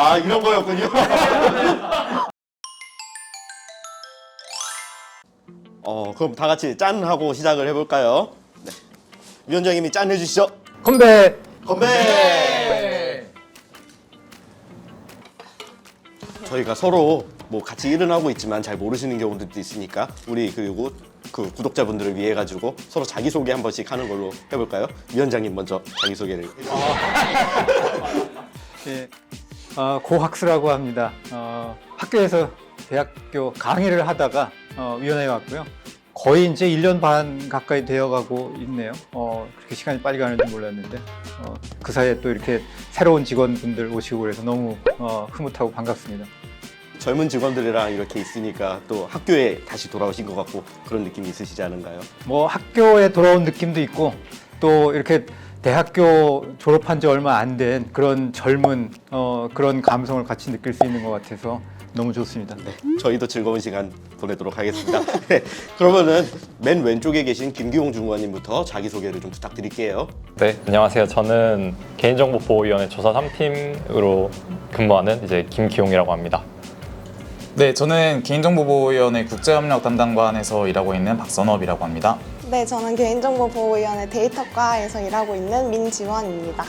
아 이런 거였군요. 어 그럼 다 같이 짠 하고 시작을 해볼까요? 네. 위원장님이 짠 해주시죠. 건배. 건배. 저희가 서로 뭐 같이 일은 하고 있지만 잘 모르시는 경우들도 있으니까 우리 그리고 그 구독자분들을 위해 가지고 서로 자기 소개 한 번씩 하는 걸로 해볼까요? 위원장님 먼저 자기 소개를. 예. 어, 고학수라고 합니다. 어, 학교에서 대학교 강의를 하다가 어, 위원회에 왔고요. 거의 이제 1년 반 가까이 되어가고 있네요. 어, 그렇게 시간이 빨리 가는 줄 몰랐는데 어, 그 사이에 또 이렇게 새로운 직원분들 오시고 그래서 너무 어, 흐뭇하고 반갑습니다. 젊은 직원들이랑 이렇게 있으니까 또 학교에 다시 돌아오신 것 같고 그런 느낌이 있으시지 않은가요? 뭐 학교에 돌아온 느낌도 있고 또 이렇게 대학교 졸업한 지 얼마 안 된 그런 젊은 어, 그런 감성을 같이 느낄 수 있는 것 같아서 너무 좋습니다. 네, 저희도 즐거운 시간 보내도록 하겠습니다. 네, 그러면은 맨 왼쪽에 계신 김기용 중관님부터 자기 소개를 좀 부탁드릴게요. 네, 안녕하세요. 저는 개인정보보호위원회 조사 3팀으로 근무하는 이제 김기용이라고 합니다. 네, 저는 개인정보보호위원회 국제협력 담당반에서 일하고 있는 박선업이라고 합니다. 네, 저는 개인정보보호위원회 데이터과에서 일하고 있는 민지원입니다.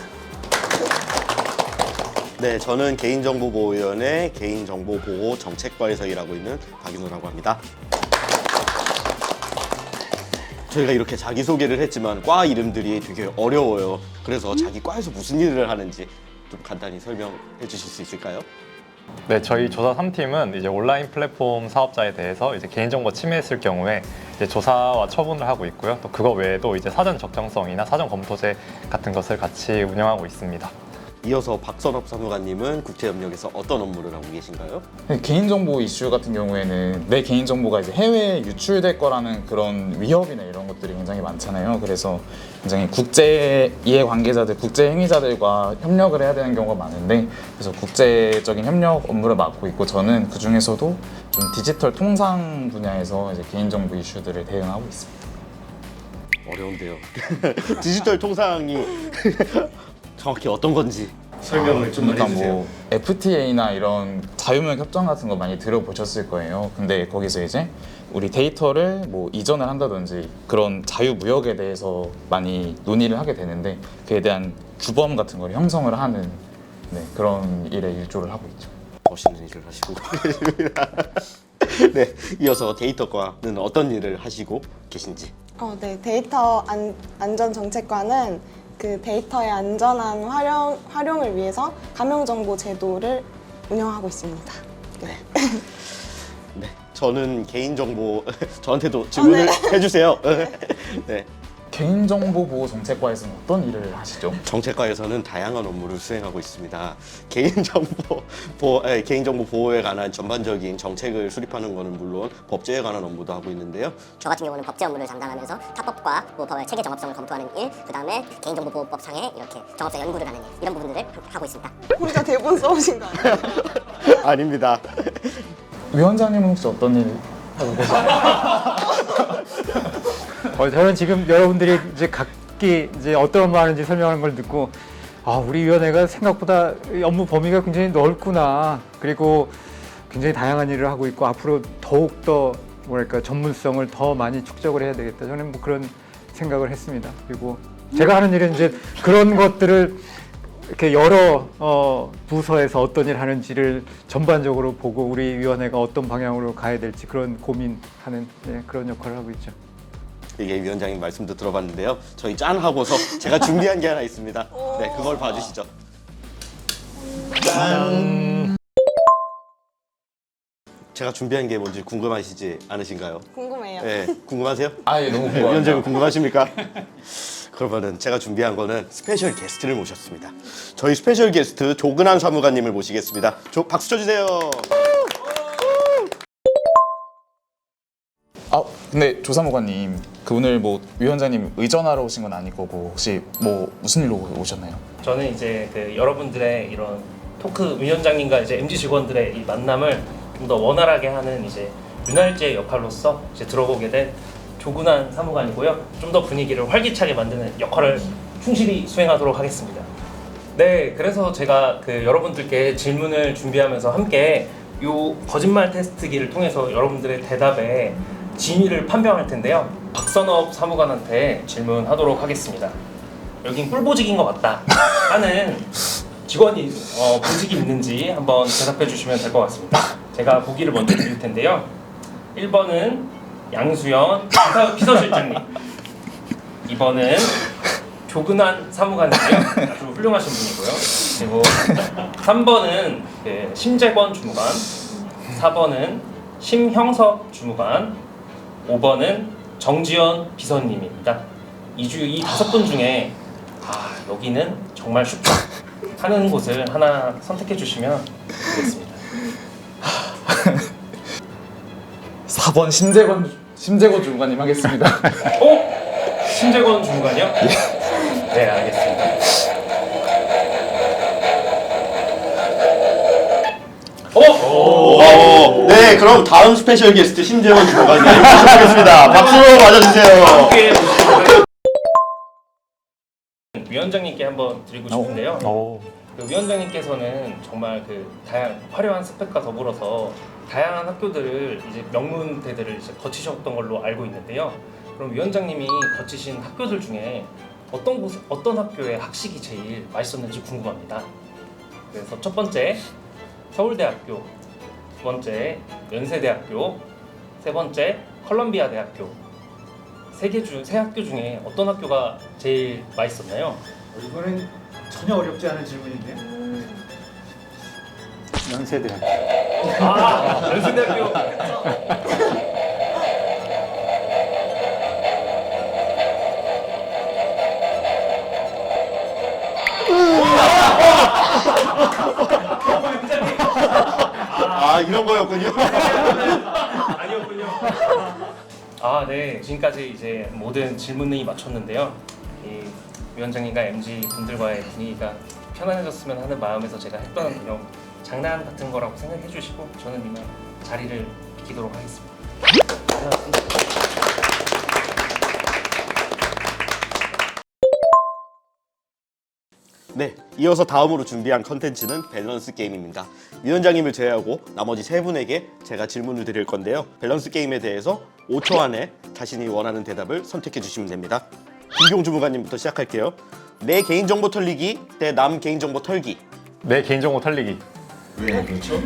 네, 저는 개인정보보호위원회 개인정보보호 정책과에서 일하고 있는 박윤호라고 합니다. 저희가 이렇게 자기소개를 했지만 과 이름들이 되게 어려워요. 그래서 자기 과에서 무슨 일을 하는지 좀 간단히 설명해 주실 수 있을까요? 네, 저희 조사 3팀은 이제 온라인 플랫폼 사업자에 대해서 이제 개인정보 침해했을 경우에 이제 조사와 처분을 하고 있고요. 또 그거 외에도 이제 사전 적정성이나 사전 검토제 같은 것을 같이 운영하고 있습니다. 이어서 박선업 사무관님은 국제협력에서 어떤 업무를 하고 계신가요? 네, 개인정보 이슈 같은 경우에는 내 개인정보가 이제 해외에 유출될 거라는 그런 위협이나 이런 것들이 굉장히 많잖아요. 그래서 굉장히 국제 이해관계자들, 국제 행위자들과 협력을 해야 되는 경우가 많은데 그래서 국제적인 협력 업무를 맡고 있고 저는 그 중에서도 좀 디지털 통상 분야에서 이제 개인정보 이슈들을 대응하고 있습니다. 어려운데요. 디지털 통상이 정확히 어떤 건지 설명을 좀 그러니까 해주세요. 뭐 FTA나 이런 자유무역 협정 같은 거 많이 들어보셨을 거예요. 근데 거기서 이제 우리 데이터를 뭐 이전을 한다든지 그런 자유무역에 대해서 많이 논의를 하게 되는데 그에 대한 규범 같은 걸 형성을 하는 네, 그런 일에 일조를 하고 있죠. 멋있는 일을 하시고 계십니다. 네, 이어서 데이터과는 어떤 일을 하시고 계신지. 어, 네, 데이터 안, 안전 정책과는 그 데이터의 안전한 활용, 활용을 위해서 가명정보 제도를 운영하고 있습니다. 네. 네, 저는 개인정보 저한테도 질문을 해주세요. 네, 개인정보보호 정책과에서는 어떤 일을 하시죠? 정책과에서는 다양한 업무를 수행하고 있습니다. 개인정보 보호, 에, 개인정보 보호에 관한 전반적인 정책을 수립하는 것은 물론 법제에 관한 업무도 하고 있는데요. 저 같은 경우는 법제 업무를 담당하면서 타법과 뭐 법- 체계 정합성을 검토하는 일, 그 다음에 개인정보보호법 상에 이렇게 정합성 연구를 하는 일 이런 부분들을 하고 있습니다. 혼자 대본 써오신 거 아니에요? 아닙니다. 위원장님은 혹시 어떤 일 하고 계세요? 어, 저는 지금 여러분들이 이제 각기 이제 어떤 업무 하는지 설명하는 걸 듣고 아, 우리 위원회가 생각보다 이 업무 범위가 굉장히 넓구나. 그리고 굉장히 다양한 일을 하고 있고 앞으로 더욱 더 뭐랄까 전문성을 더 많이 축적을 해야 되겠다. 저는 뭐 그런 생각을 했습니다. 그리고 제가 하는 일은 이제 그런 것들을 이렇게 여러 어, 부서에서 어떤 일 하는지를 전반적으로 보고 우리 위원회가 어떤 방향으로 가야 될지 그런 고민하는 네, 그런 역할을 하고 있죠. 이게 위원장님 말씀도 들어봤는데요. 저희 짠 하고서 제가 준비한 게 하나 있습니다. 네, 그걸 봐주시죠. 짠. 제가 준비한 게 뭔지 궁금하시지 않으신가요? 궁금해요. 네, 궁금하세요? 아, 예, 너무 네, 궁금합니다. 위원장님 궁금하십니까? 그러면은 제가 준비한 거는 스페셜 게스트를 모셨습니다. 저희 스페셜 게스트 조근한 사무관님을 모시겠습니다. 조, 박수 쳐주세요. 근데 조사무관님 그 오늘 뭐 위원장님 의전하러 오신 건 아닐 거고 혹시 뭐 무슨 일로 오셨나요? 저는 이제 그 여러분들의 이런 토크 위원장님과 이제 MG 직원들의 이 만남을 좀 더 원활하게 하는 이제 윤활제 역할로서 이제 들어오게 된 조근한 사무관이고요. 좀 더 분위기를 활기차게 만드는 역할을 충실히 수행하도록 하겠습니다. 네, 그래서 제가 그 여러분들께 질문을 준비하면서 함께 요 거짓말 테스트기를 통해서 여러분들의 대답에 진위를 판별할 텐데요. 박선업 사무관한테 질문하도록 하겠습니다. 여긴 꿀보직인 것 같다 하는 직원이 어, 보직이 있는지 한번 대답해 주시면 될 것 같습니다. 제가 보기를 먼저 드릴 텐데요. 1번은 양수연 비서, 비서실장님 2번은 조근한 사무관이고요. 아주 훌륭하신 분이고요. 그리고 3번은 그 심재권 주무관, 4번은 심형석 주무관, 5번은 정지현 비서님입니다. 이주 이 다섯 분 중에 아 여기는 정말 쉽다 하는 곳을 하나 선택해 주시면 되겠습니다. 4번 심재권 심재권 주무관님 하겠습니다. 어? 심재권 주무관이요? 네, 그럼 다음 스페셜 게스트 심재원 주무관님 모셔보겠습니다. 박수로 맞아주세요. 함께 보시면 위원장님께 한번 드리고 싶은데요. 오. 그 위원장님께서는 정말 그 다양 화려한 스펙과 더불어서 다양한 학교들을 이제 명문대들을 이제 거치셨던 걸로 알고 있는데요. 그럼 위원장님이 거치신 학교들 중에 어떤 곳 어떤 학교의 학식이 제일 맛있었는지 궁금합니다. 그래서 첫 번째 서울대학교, 두 번째 연세대학교, 세 번째 컬럼비아 대학교. 세개중세 학교 중에 어떤 학교가 제일 맛있었나요? 이거는 전혀 어렵지 않은 질문인데요. 연세대학교. 아, 연세대학교. 이런 거였군요. 아니었군요. 아, 네. 지금까지 이제 모든 질문이 마쳤는데요. 이 위원장님과 MG 분들과의 분위기가 편안해졌으면 하는 마음에서 제가 했던 그냥 장난 같은 거라고 생각해 주시고 저는 이만 자리를 비키도록 하겠습니다. 고생하셨습니다. 네, 이어서 다음으로 준비한 컨텐츠는 밸런스 게임입니다. 위원장님을 제외하고 나머지 세 분에게 제가 질문을 드릴 건데요. 밸런스 게임에 대해서 5초 안에 자신이 원하는 대답을 선택해 주시면 됩니다. 김경 주무관님부터 시작할게요. 내 개인정보 털리기 대 남 개인정보 털기. 내 개인정보 털리기. 왜 그렇죠?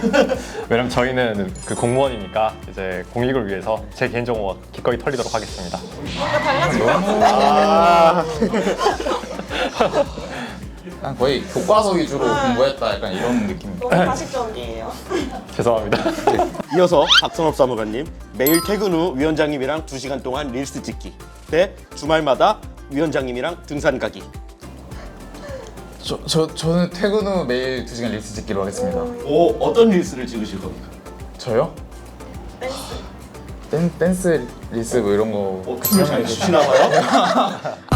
왜냐면 저희는 그 공무원이니까 이제 공익을 위해서 제 개인정보가 기꺼이 털리도록 하겠습니다. 약간 거의 교과서 위주로 공부했다 약간 이런 느낌. 너무 가식적이에요. 죄송합니다. 이어서 박선업 사무관님 매일 퇴근 후 위원장님이랑 2시간 동안 릴스 찍기 대 주말마다 위원장님이랑 등산 가기. 저, 저 저는 퇴근 후 매일 2시간 릴스 찍기로 하겠습니다. 오, 어떤 릴스를 찍으실 겁니까? 저요? 댄, 댄스 릴스 뭐 이런 거 어, 춤을 잘 추시나 봐요?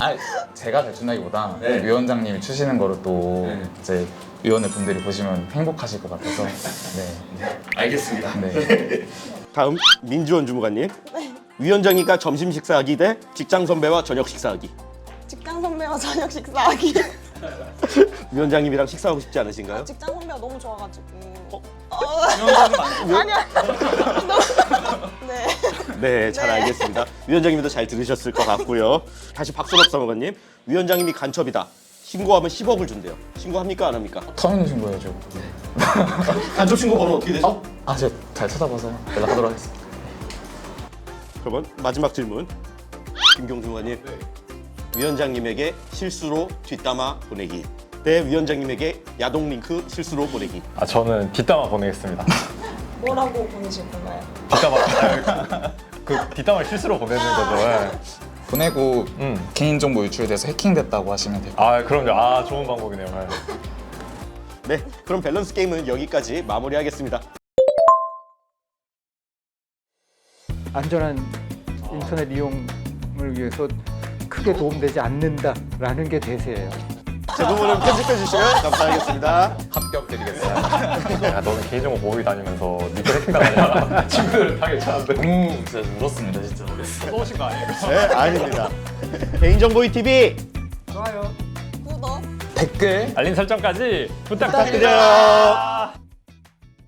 아 제가 잘 춘다기보다 네. 위원장님이 추시는 거를 또 네. 이제 위원회 분들이 보시면 행복하실 것 같아서 네. 알겠습니다. 네. 다음 민주원 주무관님. 위원장이가 점심 식사하기 대 직장 선배와 저녁 식사하기. 직장 선배와 저녁 식사하기. 위원장님이랑 식사하고 싶지 않으신가요? 직장 선배가 너무 좋아가지고. 위원장님 안 아니야. 네. 네, 잘 네. 알겠습니다. 위원장님도 잘 들으셨을 것 같고요. 다시 박선업 사무관님. 위원장님이 간첩이다. 신고하면 10억을 준대요. 신고합니까 안 합니까? 터미널 신고해야죠. 간첩 신고 번호 어떻게 되죠? 아 제가 잘 찾아봐서 연락하도록 하겠습니다. 그러면 마지막 질문. 김경수 의원님. 위원장님에게 실수로 뒷담화 보내기. 대 위원장님에게 야동 링크 실수로 보내기. 아 저는 뒷담화 보내겠습니다. 뭐라고 보내실 건가요? 뒷담화 그 뒷담화 실수로 보내는 거죠. 예. 보내고 음. 개인정보 유출돼서 해킹됐다고 하시면 돼요. 아 그럼요. 아 좋은 방법이네요. 예. 네, 그럼 밸런스 게임은 여기까지 마무리하겠습니다. 안전한 인터넷 이용을 위해서 크게 도움되지 않는다라는 게 대세예요. 제 부분은 편집해 주시면 감사하겠습니다. 합격 드리겠습니다. 야 너는 개인정보 보호기 다니면서 니들 해킹당하냐 친구들 다 괜찮은데 너무 진짜 울었습니다 진짜. 쏘신 거 아니에요? 네, 아닙니다. 개인정보 TV 좋아요. 구독 댓글 알림 설정까지 부탁드립니다. 부탁드려요.